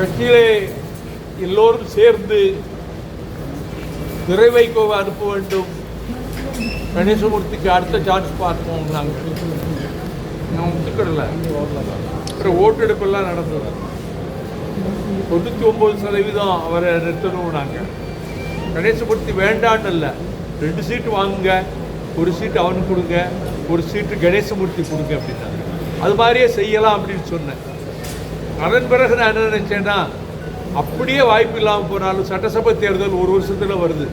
கட்சியிலே எல்லோரும் சேர்ந்து நிறைவைகோவை அனுப்ப வேண்டும். கணேசமூர்த்திக்கு அடுத்த சான்ஸ் பார்ப்போம். நாங்கள் நான் ஒத்துக்கிடல அப்புறம் ஓட்டெடுப்பெல்லாம் நடந்தது. தொண்ணூற்றி ஒம்பது சதவீதம் அவரை நிறுத்தணும் நாங்கள் கணேசமூர்த்தி வேண்டான்னு இல்லை. ரெண்டு சீட்டு வாங்குங்க. ஒரு சீட்டு அவனுக்கு கொடுங்க. ஒரு சீட்டு கணேசமூர்த்தி கொடுங்க அப்படின்னாங்க அது மாதிரியே செய்யலாம் அப்படின்னு சொன்னேன். அதன் பிறகு நான் என்ன நினச்சேன்னா அப்படியே வாய்ப்பு இல்லாமல் போனாலும் சட்டசபை தேர்தல் ஒரு வருஷத்தில் வருது.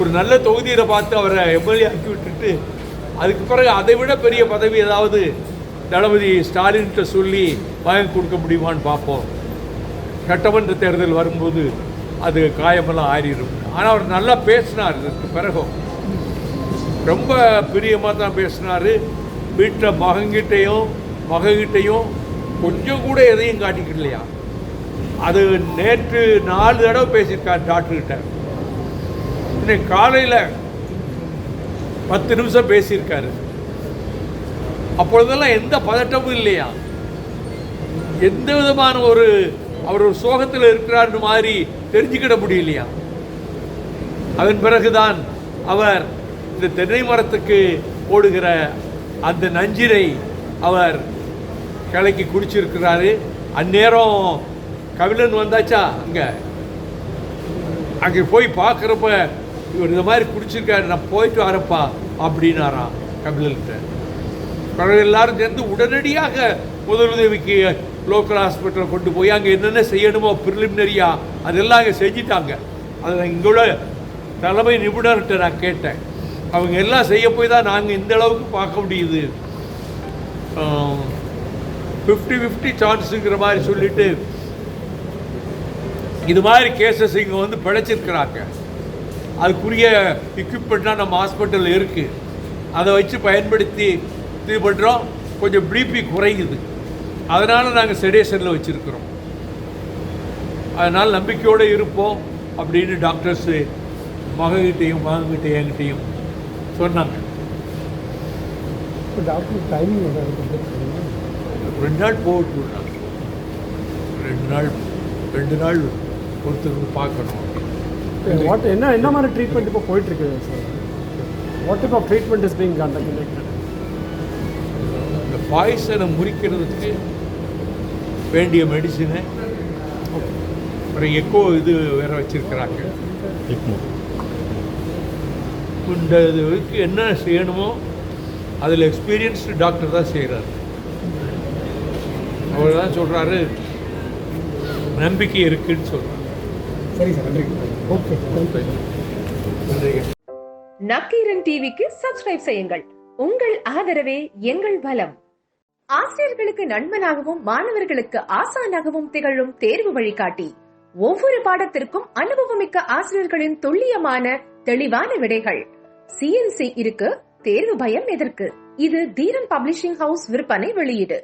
ஒரு நல்ல தொகுதியில் பார்த்து அவரை எம்எல்ஏ ஆக்கி விட்டுட்டு அதுக்கு பிறகு அதை விட பெரிய பதவி ஏதாவது தளபதி ஸ்டாலின்கிட்ட சொல்லி வாங்கி கொடுக்க முடியுமான்னு பார்ப்போம். சட்டமன்ற தேர்தல் வரும்போது அது காயமெல்லாம் ஆறிடும். ஆனால் அவர் நல்லா பேசினார் இதற்கு பிறகும். ரொம்ப பிரியமாக தான் பேசினார். வீட்டில் மகங்கிட்டையும் மககிட்டையும் கொஞ்சம் கூட எதையும் காட்டிக்கலையா அது நேற்று நாலு தடவை பேசியிருக்கார் டாக்டர்கிட்ட இன்னைக்கு காலையில் பத்து நிமிஷம் பேசியிருக்காரு. அப்பொழுதெல்லாம் எந்த பதட்டமும் இல்லையா? எந்த விதமான ஒரு அவர் ஒரு சோகத்தில் இருக்கிறார்னு மாதிரி தெரிஞ்சுக்கிட முடியலையா? அதன் பிறகுதான் அவர் இந்த தென்னை மரத்துக்கு ஓடுகிற அந்த நஞ்சிரை அவர் கலக்கி குடிச்சிருக்கிறாரு. அந்நேரம் கவிழன் வந்தாச்சா? அங்கே. அங்கே போய் பார்க்குறப்ப இவர் இந்த மாதிரி குடிச்சிருக்காரு நான் போயிட்டு வரப்பா அப்படின்னாராம் கபிலன்கிட்ட பிறகு எல்லாரும் சேர்ந்து உடனடியாக முதலுதவிக்கு லோக்கல் ஹாஸ்பிட்டலில் கொண்டு போய் அங்கே என்னென்ன செய்யணுமோ ப்ரிலிமினரியா அதெல்லாம் அங்கே செஞ்சிட்டாங்க. அதை இங்கே உள்ள தலைமை நிபுணர்கிட்ட நான் கேட்டேன். அவங்க எல்லாம் செய்ய போய் தான் நாங்கள் இந்த அளவுக்கு பார்க்க முடியுது. ஃபிஃப்டி ஃபிஃப்டி சான்ஸுங்கிற மாதிரி சொல்லிட்டு இது மாதிரி கேசஸ் இங்கே வந்து பிழைச்சிருக்கிறாங்க. அதுக்குரிய எக்யூப்மெண்ட்லாம் நம்ம ஹாஸ்பிட்டலில் இருக்குது அதை வச்சு பயன்படுத்தி இது பண்ணுறோம் கொஞ்சம் பிபி குறையுது. அதனால் நாங்கள் செடேஷனில் வச்சுருக்கிறோம். அதனால் நம்பிக்கையோடு இருப்போம் அப்படின்னு டாக்டர்ஸு மககிட்டையும் மகன்கிட்டையும் என்கிட்டையும் சொன்னாங்க. டாக்டர் டைமிங் ரெண்டு நாள் போகட்டும் ரெண்டு நாள் ரெண்டு நாள் ஒருத்தருக்கு பார்க்கணும். வாட் என்ன என்ன மாதிரி ட்ரீட்மெண்ட் இப்போ போயிட்டு இருக்கு sir what type of treatment is being conducted இந்த பாய்சனை முறிக்கிறதுக்கு வேண்டிய மெடிசினை அப்புறம் எக்கோ இது வேற வச்சிருக்கிறாங்க. இந்த இதுக்கு என்ன செய்யணுமோ அதில் எக்ஸ்பீரியன்ஸ்டு டாக்டர் தான் செய்கிறாரு அவர் தான் சொல்கிறாரு நம்பிக்கை இருக்குன்னு சொல்கிறார் சரி சார் நன்றி. ஓகே. நன்றிங்க. நக்கீரன் டிவிக்கு சப்ஸ்கிரைப் செய்யுங்கள். உங்கள் ஆதரவே எங்கள் பலம் ஆசிரியர்களுக்கு நண்பனாகவும் மாணவர்களுக்கு ஆசானாகவும் திகழும் தேர்வு வழிகாட்டி. ஒவ்வொரு பாடத்திற்கும் அனுபவமிக்க ஆசிரியர்களின் துல்லியமான தெளிவான விடைகள். சிஎன்சி இருக்கு தேர்வு பயம் எதற்கு? இது தீரன் பப்ளிஷிங் ஹவுஸ் விற்பனை வெளியீடு.